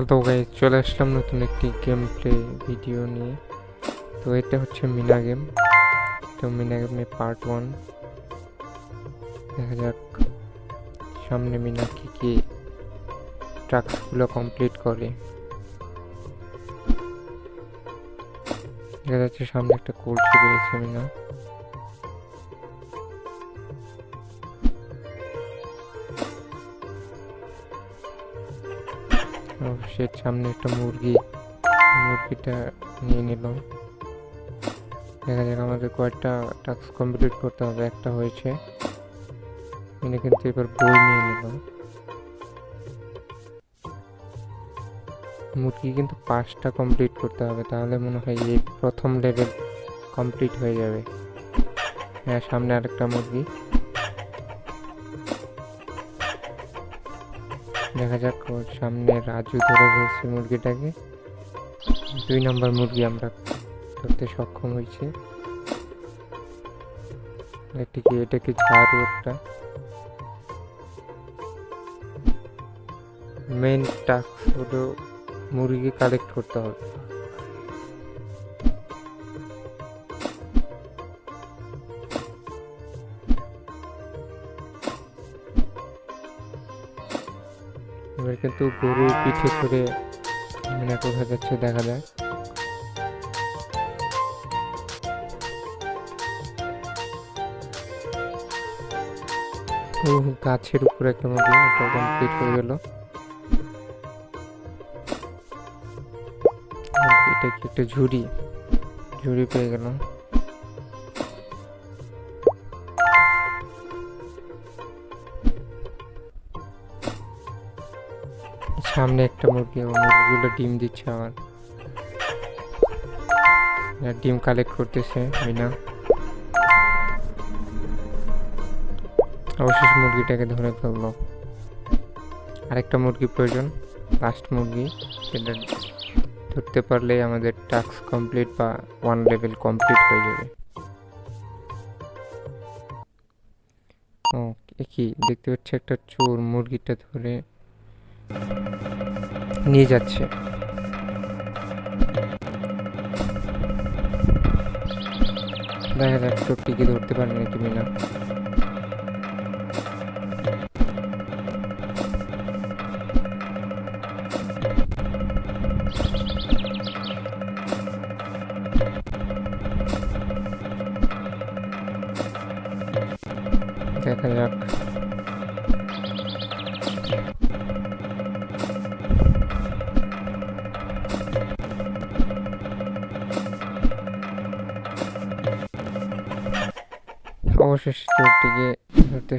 Hello guys চলে আসলাম নতুন একটি গেম প্লে ভিডিও নিয়ে। তো এটা হচ্ছে মিনা গেম তো মিনা গেমে পার্ট ওয়ান দেখা যাক সামনে মিনা কি কি টাস্কগুলো কমপ্লিট করে। দেখা যাচ্ছে সামনে একটা কলসি পেয়েছে মিনা ও, সে সামনে একটা মুরগি মুরগিটা নিয়ে নিল দেখা যাক আমাদের কয়েকটা টাস্ক কমপ্লিট করতে হবে একটা হয়েছে। এনে কিন্তু এবার বই নিয়ে নিল মুরগি কিন্তু পাঁচটা কমপ্লিট করতে হবে তাহলে মনে হয় এই প্রথম লেভেল কমপ্লিট হয়ে যাবে। হ্যাঁ সামনে আরেকটা মুরগি। দেখা যাক ওর সামনে রাজু ধরে ফেলছে মুরগিটাকে। দুই নম্বর মুরগি আমরা ধরতে সক্ষম হয়েছে। এটিকে এটা কি ঝাড়ু একটা। মেন টাস্ক হলো মুরগি কালেক্ট করতে হবে। এবার কিন্তু গরুর পিঠে করে মানে কোথায় যাচ্ছে দেখা যায় গাছের উপরে একটা মুরগি এটা কমপ্লিট হয়ে গেল। এটা কি একটা ঝুড়ি ঝুড়ি পেয়ে গেলাম। সামনে একটা মুরগি মুরগিগুলো ডিম দিচ্ছে আমার। ডিম কালেক্ট করতেছে মিনা অবশেষ মুরগিটাকে ধরে ফেলল। আরেকটা মুরগি প্রয়োজন লাস্ট মুরগি সেটা ধরতে পারলেই আমাদের টাস্ক কমপ্লিট বা ওয়ান লেভেল কমপ্লিট হয়ে যাবে। ও কি? দেখতে পাচ্ছি একটা চোর মুরগিটা ধরে নিয়ে যাচ্ছে। দেখা যাক চোরটিকে ধরতে পারে নাকি মিনা। দেখা যাক। অবশেষে চোরটিকে ধরতে